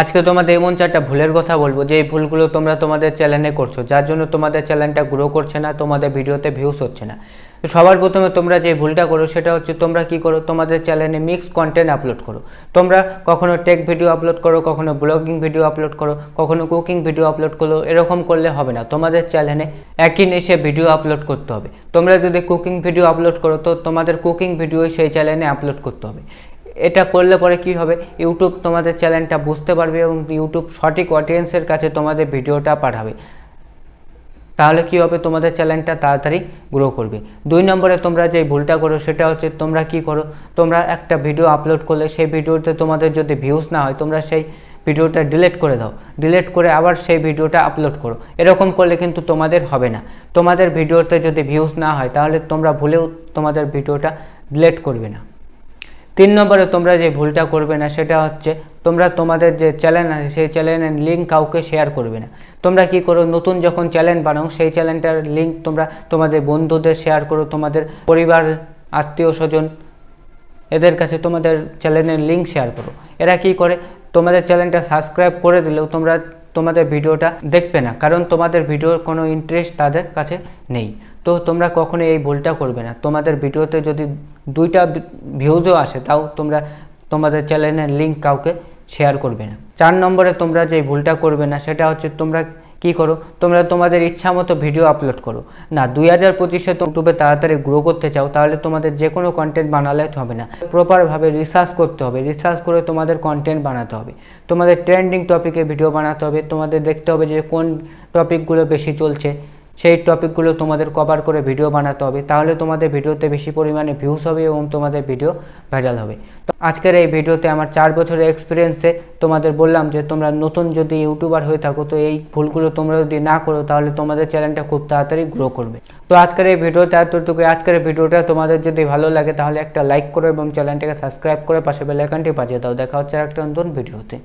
আজকে তোমাদের এমন চারটা ভুলের কথা বলব যে এই ভুলগুলো তোমরা তোমাদের চ্যানেলে করছ, যার জন্য তোমাদের চ্যানেলটা গ্রো করছে না, তোমাদের ভিডিওতে ভিউস হচ্ছে না। তো সবার প্রথমে তোমরা যে ভুলটা করো, সেটা হচ্ছে তোমরা কি করো, তোমাদের চ্যানেলে মিক্স কন্টেন্ট আপলোড করো। তোমরা কখনো টেক ভিডিও আপলোড করো, কখনো ব্লগিং ভিডিও আপলোড করো, কখনো কুকিং ভিডিও আপলোড করো, এরকম করলে হবে না। তোমাদের চ্যানেলে একই নেশে ভিডিও আপলোড করতে হবে। তোমরা যদি কুকিং ভিডিও আপলোড করো, তো তোমাদের কুকিং ভিডিও সেই চ্যানেলে আপলোড করতে হবে। এটা করলে পরে কি হবে? ইউটিউব তোমাদের চ্যানেলটা বুঝতে পারবে এবং ইউটিউব সঠিক অডিয়েন্সের কাছে তোমাদের ভিডিওটা পাঠাবে। তাহলে কি হবে? তোমাদের চ্যানেলটা তাড়াতাড়ি গ্রো করবে। দুই নম্বরে তোমরা যে ভুলটা করো, সেটা হচ্ছে তোমরা কি করো? তোমরা একটা ভিডিও আপলোড করলে, সেই ভিডিওতে তোমাদের যদি ভিউজ না হয়, তোমরা সেই ভিডিওটা ডিলেট করে দাও। ডিলেট করে আবার সেই ভিডিওটা আপলোড করো। এরকম করলে কিন্তু তোমাদের হবে না। তোমাদের ভিডিওতে যদি ভিউজ না হয়, তাহলে তোমরা ভুলেও তোমাদের ভিডিওটা ডিলেট করবে না। তিন নম্বরে তোমরা যে ভুলটা করবে না, সেটা হচ্ছে তোমরা তোমাদের যে চ্যানেল আছে, সেই চ্যানেলের লিঙ্ক কাউকে শেয়ার করবে না। তোমরা কি করো, নতুন যখন চ্যানেল বানাও, সেই চ্যানেলটার লিঙ্ক তোমরা তোমাদের বন্ধুদের শেয়ার করো, তোমাদের পরিবার, আত্মীয় স্বজন, এদের কাছে তোমাদের চ্যানেলের লিঙ্ক শেয়ার করো। এরা কি করে, তোমাদের চ্যানেলটা সাবস্ক্রাইব করে দিলেও তোমরা তোমাদের ভিডিওটা দেখবে না, কারণ তোমাদের ভিডিওর কোনো ইন্টারেস্ট তাদের কাছে নেই। তো তোমরা কখনো এই ভুলটা করবে না। তোমাদের ভিডিওতে যদি দুইটা ভিউজও আসে, তাও তোমরা তোমাদের চ্যানেলের লিঙ্ক কাউকে শেয়ার করবে না। চার নম্বরে তোমরা যে ভুলটা করবে না, সেটা হচ্ছে তোমরা কি করো? তোমরা তোমাদের ইচ্ছা মতো ভিডিও আপলোড করো। না, দুই হাজার পঁচিশে ইউটিউবে তাড়াতাড়ি গ্রো করতে চাও, তাহলে তোমাদের যে কোনো কন্টেন্ট বানালে হবে না। প্রপারভাবে রিসার্চ করতে হবে রিসার্চ করে তোমাদের কন্টেন্ট বানাতে হবে। তোমাদের ট্রেন্ডিং টপিকে ভিডিও বানাতে হবে, তোমাদের দেখতে হবে যে কোন টপিকগুলো বেশি চলছে। সেই টপিকগুলো তোমাদের কভার করে ভিডিও বানাতে হবে, তাহলে তোমাদের ভিডিওতে বেশি পরিমাণে ভিউজ হবে এবং তোমাদের ভিডিও ভাইরাল হবে। তো আজকের এই ভিডিওতে আমার চার বছরের এক্সপিরিয়েন্সে তোমাদের বললাম যে তোমরা নতুন যদি ইউটিউবার হয়ে থাকো, তো এই ভুলগুলো তোমরা যদি না করো, তাহলে তোমাদের চ্যানেলটা খুব তাড়াতাড়ি গ্রো করবে। তো আজকের এই ভিডিওতে এতটুকু আজকের ভিডিওটা তোমাদের যদি ভালো লাগে, তাহলে একটা লাইক করো এবং চ্যানেলটাকে সাবস্ক্রাইব করে পাশে বেল আইকনটি বাজিয়ে দাও। দেখা হচ্ছে একটা নতুন ভিডিওতে